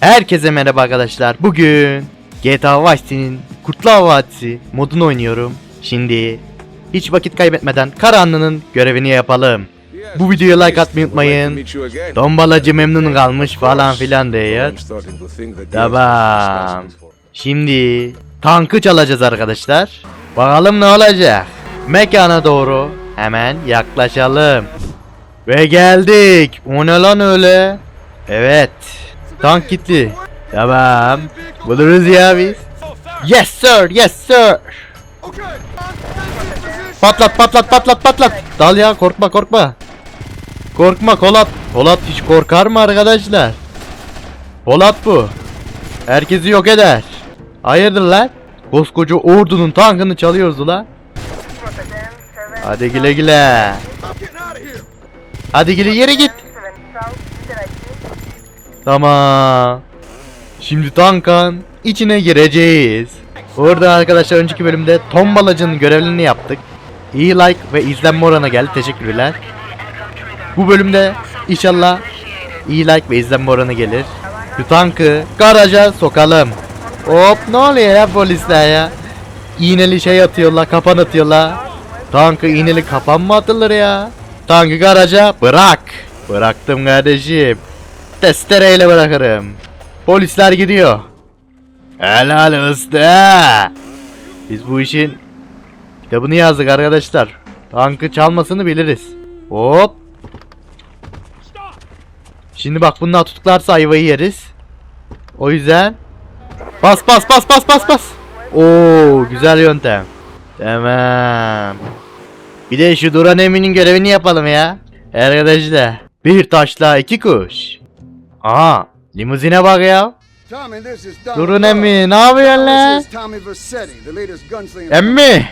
Herkese merhaba arkadaşlar. Bugün GTA Vice City'nin Kurtlar Vadisi modunu oynuyorum. Şimdi hiç vakit kaybetmeden Karanlı'nın görevini yapalım. Bu videoya like atmayı unutmayın. Dombalacı memnun kalmış falan filan diye. Tamam. Şimdi tankı çalacağız arkadaşlar. Bakalım ne olacak. Mekana doğru hemen yaklaşalım. Ve geldik. O ne lan öyle? Evet. Tank gitti. Tamam. Buluruz ya biz. Yes sir, yes sir. Patlat patlat patlat patlat. Dal ya korkma korkma. Korkma Kolat. Kolat hiç korkar mı arkadaşlar? Polat bu. Herkesi yok eder. Hayırdır lan? Koskoca ordunun tankını çalıyoruz ulan. Hadi güle güle. Hadi güle yere git. Tamam. Şimdi tankın içine gireceğiz. Burada arkadaşlar önceki bölümde tombalacının görevlerini yaptık. İyi like ve izlenme oranı geldi. Teşekkürler. Bu bölümde inşallah iyi like ve izlenme oranı gelir. Şu tankı garaja sokalım. Hop ne oluyor ya polisler ya? İğneli şey atıyorlar, kapan atıyorlar. Tankı iğneli kapan mı atılır ya? Tankı garaja bırak. Bıraktım kardeşim. Testereyle bırakırım. Polisler gidiyor. Helal usta. Biz bu işin kitabını yazdık arkadaşlar. Tankı çalmasını biliriz. Hop. Şimdi bak bunlar tutuklarsa ayvayı yeriz. O yüzden bas bas bas bas bas bas. Oo güzel yöntem. Tamam. Bir de şu Duran Emin'in görevini yapalım ya. Arkadaşlar. Bir taşla iki kuş. Aha limuzine bak ya. Durun emmi ne yapıyorsun lan? Emmi.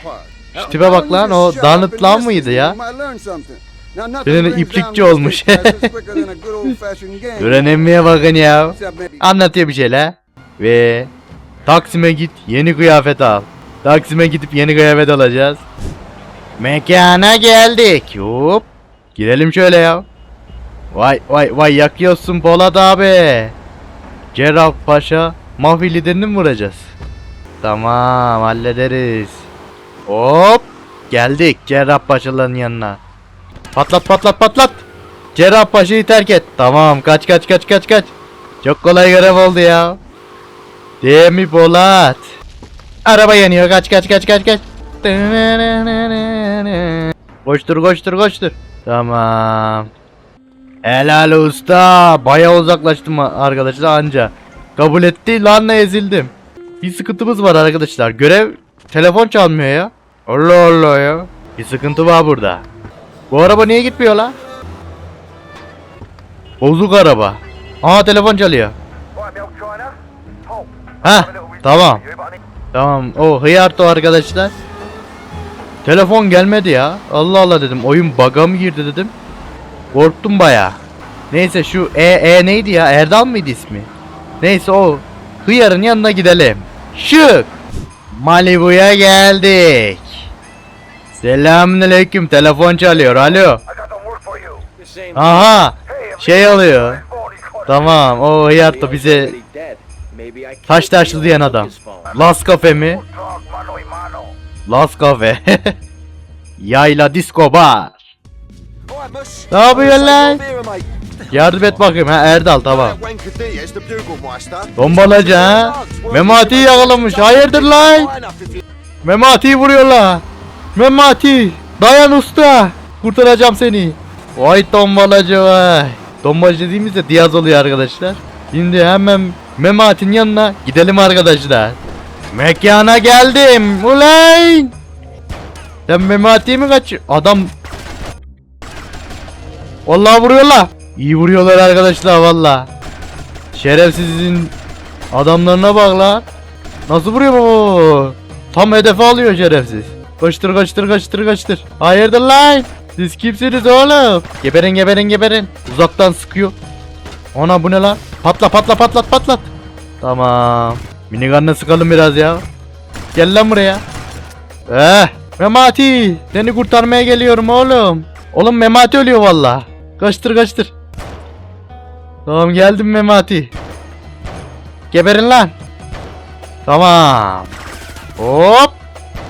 Şu tipe bak lan o Donald mıydı ya? Birine iplikçi olmuş. Duran emmiye bakın ya. Anlatıyor bir şeyler. Ve Taksim'e git yeni kıyafet al. Taksim'e gidip yeni kıyafet alacağız. Mekana geldik. Hop. Girelim şöyle ya. Vay vay vay yakıyorsun Polat abi. Cerrah Paşa mafya liderini mi vuracağız? Tamam hallederiz. Hop. Geldik Cerrah Paşaların yanına. Patlat patlat patlat. Cerrah Paşa'yı terk et. Tamam kaç kaç kaç kaç kaç. Çok kolay görev oldu ya. Değil mi Polat? Araba yanıyor kaç kaç kaç kaç kaç. Koştur koştur koştur. Tamam. Helal usta. Baya uzaklaştım arkadaşlar anca. Kabul etti lanla ezildim. Bir sıkıntımız var arkadaşlar. Görev telefon çalmıyor ya. Allah Allah ya. Bir sıkıntı var burada. Bu araba niye gitmiyor la? Bozuk araba. Aa telefon çalıyor. Ha tamam. Tamam o hıyarto arkadaşlar. Telefon gelmedi ya. Allah Allah dedim. Oyun bug'a mı girdi dedim. Korktum baya. Neyse şu E E neydi ya? Erdal mıydı ismi? Neyse o hıyarın yanına gidelim. Şık. Malibu'ya geldik. Selamünaleyküm. Telefon çalıyor. Alo. Aha. Şey oluyor. Tamam. O hıyarto bize taş taşlı diyen adam. Las kafe mi? Las kafe. Yayla disco bar. Ne yapıyorsun lan? Yardım et bakayım ha Erdal tamam. Dombalacı ha? Memati'yi yakalamış. Hayırdır lan? Memati'yi vuruyorlar. Memati. Dayan usta. Kurtaracağım seni. Vay dombalacı vay. Dombalacı dediğimizde Diyaz oluyor arkadaşlar. Şimdi hemen Memati'nin yanına gidelim arkadaşlar. Mekana geldim. Ulan. Sen Memati'yi mi kaç? Adam Vallahi vuruyorlar. İyi vuruyorlar arkadaşlar valla. Şerefsizin adamlarına bak lan. Nasıl vuruyor bu? Tam hedefe alıyor şerefsiz. Kaçtır kaçtır kaçtır kaçtır. Hayırdır lan? Siz kimsiniz oğlum? Geberin geberin geberin. Uzaktan sıkıyor. Ona bu ne lan? Patla patla patlat patlat. Tamam. Minigun'la sıkalım biraz ya. Gel lan buraya. Eh. Memati. Seni kurtarmaya geliyorum oğlum. Oğlum Memati ölüyor valla. Kaçtır kaçtır. Tamam geldim Memati. Geberin lan. Tamam. Hop.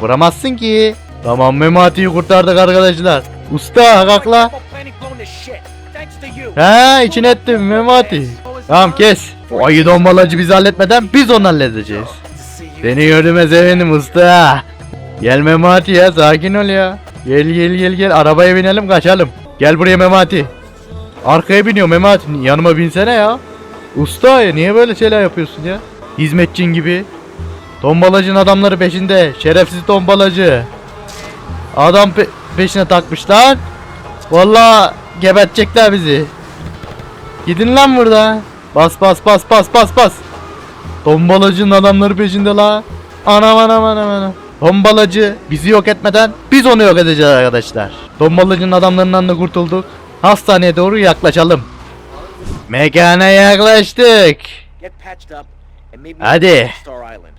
Vuramazsın ki. Tamam Memati'yi kurtardık arkadaşlar. Usta kalkla. He içine ettim Memati. Tamam kes. O ayı dombalacı bizi halletmeden biz onu halledeceğiz. Seni gördüğüme sevindim usta. Gel Memati ya sakin ol ya. Gel gel gel gel arabaya binelim kaçalım. Gel buraya Memati. Arkaya biniyor Memati yanıma binsene ya. Usta ya niye böyle şeyler yapıyorsun ya? Hizmetçin gibi. Tombalacın adamları peşinde. Şerefsiz tombalacı. Adam pe- peşine takmış lan. Vallahi gebetecekler bizi. Gidin lan burada. Bas bas bas bas bas bas. Tombalacının adamları peşinde la. Anam anam anam anam. Tombalacı bizi yok etmeden biz onu yok edeceğiz arkadaşlar. Tombalacının adamlarından da kurtulduk. Hastaneye doğru yaklaşalım. Mekana yaklaştık. Hadi.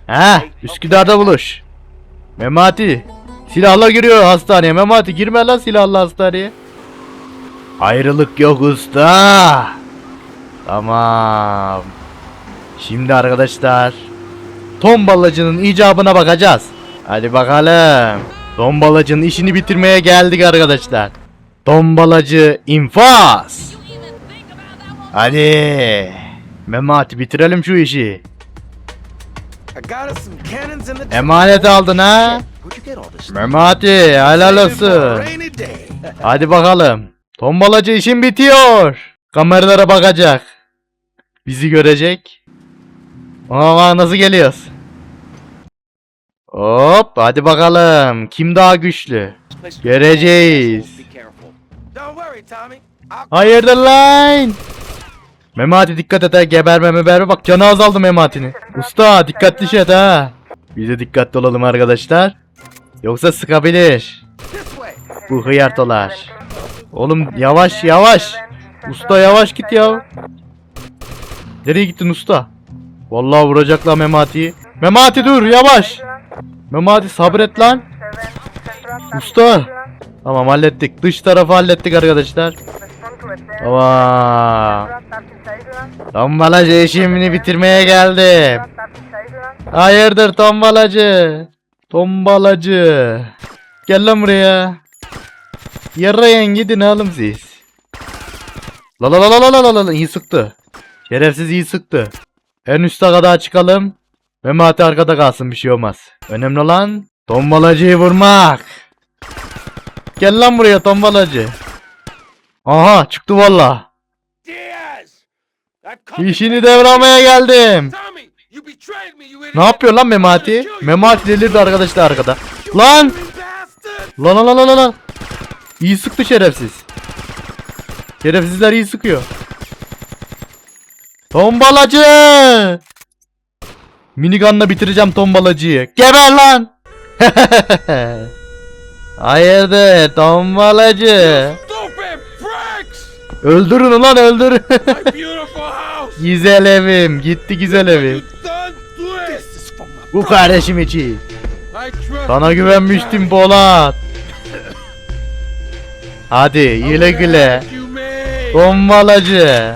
Ha, Üsküdar'da buluş. Memati. Silahla giriyor hastaneye. Memati girme lan silahla hastaneye. Ayrılık yok usta. Tamam. Şimdi arkadaşlar. Tombalacının icabına bakacağız. Hadi bakalım. Tombalacının işini bitirmeye geldik arkadaşlar. Tombalacı infaz. Hadi. Memati bitirelim şu işi. Emanet aldın ha? Memati helal olsun. Hadi bakalım. Tombalacı işin bitiyor. Kameralara bakacak. Bizi görecek. Ama nasıl geliyoruz? Hop hadi bakalım. Kim daha güçlü? Göreceğiz. Hayırdır lan? Memati dikkat et ha geberme meberme bak canı azaldı Memati'nin. Usta dikkatli et ha. Biz de dikkatli olalım arkadaşlar. Yoksa sıkabilir. Bu hıyartolar. Oğlum yavaş yavaş. Usta yavaş git ya. Nereye gittin usta? Vallahi vuracaklar Memati'yi. Memati dur yavaş. Memati sabret lan. Usta. Tamam hallettik. Dış tarafı hallettik arkadaşlar. Tamam. Tombalacı işimini bitirmeye geldim. Hayırdır tombalacı? Tombalacı. Gel lan buraya. Yarayın gidin oğlum siz. La la la la la la la la iyi sıktı. Şerefsiz iyi sıktı. En üste kadar çıkalım. Memati arkada kalsın bir şey olmaz. Önemli olan tombalacıyı vurmak. Gel lan buraya tombalacı. Aha çıktı valla. İşini devralmaya geldim. Ne yapıyor lan Memati? Memati delirdi arkadaşlar arkada. Lan! Lan lan lan lan lan. İyi sıktı şerefsiz. Şerefsizler iyi sıkıyor. Tombalacı! Minigunla bitireceğim tombalacıyı. Geber lan! Hayırdır tombalacı? Öldürün ulan öldürün. güzel evim. Gitti güzel evim. Bu kardeşim için. Sana güvenmiştim Polat. Hadi güle güle. Dombalacı.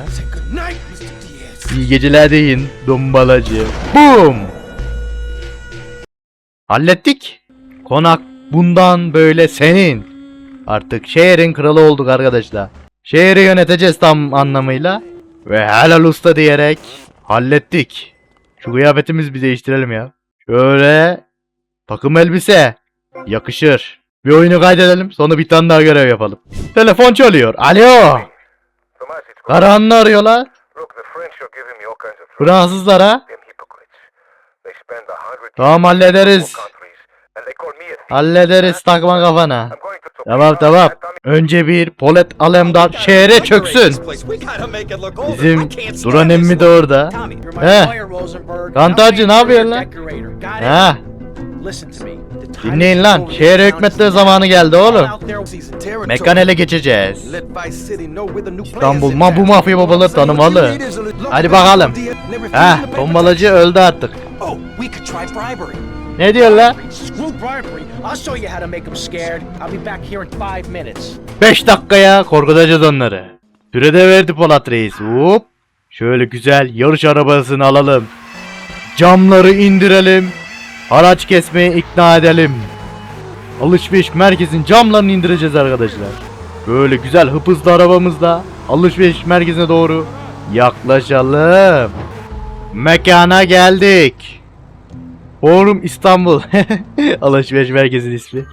İyi geceler deyin dombalacı. Boom. Hallettik. Konak bundan böyle senin. Artık şehrin kralı olduk arkadaşlar. Şehri yöneteceğiz tam anlamıyla. Ve helal usta diyerek hallettik. Şu kıyafetimizi bir değiştirelim ya. Şöyle takım elbise. Yakışır. Bir oyunu kaydedelim sonra bir tane daha görev yapalım. Telefon çalıyor. Alo. Karahanlı arıyorlar. Look, the French are giving me all kinds of threats. Fransızlar ha. Them hypocrites. They spend a hundred Tamam hallederiz. Hallederiz takma kafana. Tamam tamam. Önce bir Polet Alemdar şehre çöksün. Bizim Duran emmi de orada. He. Kantacı ne yapıyorsun lan? He. Dinleyin lan. Şehre hükmetme zamanı geldi oğlum. Mekan ele geçeceğiz. İstanbul ma bu mafya babaları tanımalı. Hadi bakalım. Heh tombalacı öldü artık. Ne diyor lan? Screw bribery. I'll show you how to make them scared. I'll be back here in five minutes. 5 dakikaya korkutacağız onları. Sürede verdi Polat Reis. Hop. Şöyle güzel yarış arabasını alalım. Camları indirelim. Haraç kesmeye ikna edelim. Alışveriş merkezin camlarını indireceğiz arkadaşlar. Böyle güzel hıp hızlı arabamızla alışveriş merkezine doğru yaklaşalım. Mekana geldik. Forum İstanbul. Alışveriş merkezinin ismi.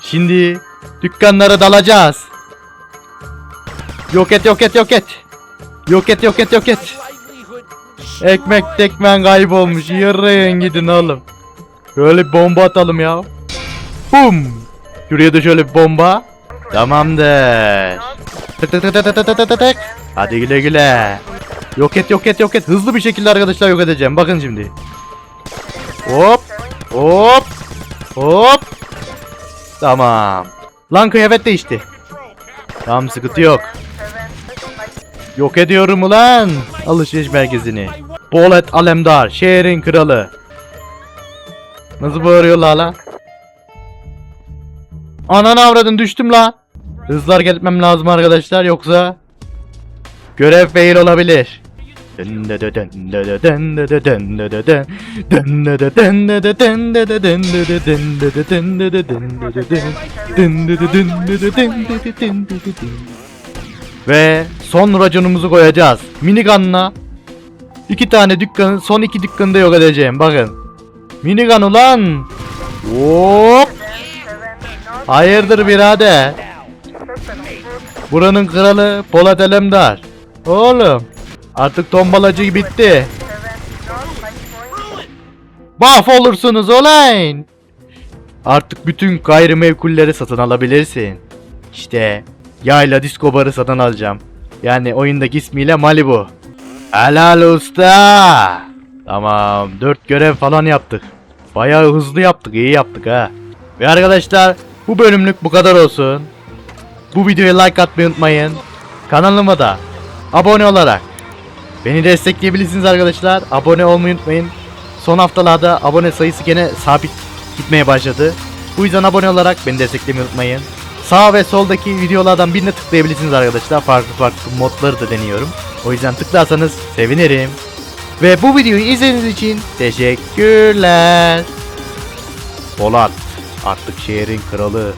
Şimdi dükkanlara dalacağız. Yok et yok et yok et. Yok et yok et yok et. Ekmek tekmen kaybolmuş. Yürüyün gidin oğlum. Şöyle bomba atalım ya. Bum. Şuraya da şöyle bomba. Tamamdır. Tık tık tık tık tık tık tık tık. Hadi güle güle. Yok et yok et yok et. Hızlı bir şekilde arkadaşlar yok edeceğim. Bakın şimdi. Hop. Hop. Hop. Tamam. Lan kıyafet değişti. Tamam sıkıntı yok. Yok ediyorum ulan alışveriş merkezini. Bolet Alemdar, şehrin kralı. Nasıl bağırıyorlar lan? Ananı avradın düştüm la. Hızlı hareket etmem lazım arkadaşlar yoksa görev fail olabilir. Ve son raconumuzu koyacağız. Minigun'la iki tane dükkanı, son iki dükkanı da yok edeceğim. Bakın. Minigun ulan. Hop. Hayırdır birader? Buranın kralı Polat Alemdar. Oğlum. Artık tombalacı bitti. Mahvolursunuz olayın. Artık bütün gayrimenkulleri satın alabilirsin. İşte yayla disco barı satın alacağım. Yani oyundaki ismiyle Malibu. Helal usta. Tamam 4 görev falan yaptık. Bayağı hızlı yaptık iyi yaptık ha. Ve arkadaşlar bu bölümlük bu kadar olsun. Bu videoya like atmayı unutmayın. Kanalıma da abone olarak beni destekleyebilirsiniz arkadaşlar. Abone olmayı unutmayın. Son haftalarda abone sayısı gene sabit gitmeye başladı. Bu yüzden abone olarak beni desteklemeyi unutmayın. Sağ ve soldaki videolardan birine tıklayabilirsiniz arkadaşlar. Farklı farklı modları da deniyorum. O yüzden tıklarsanız sevinirim. Ve bu videoyu izlediğiniz için teşekkürler. Polat artık şehrin kralı.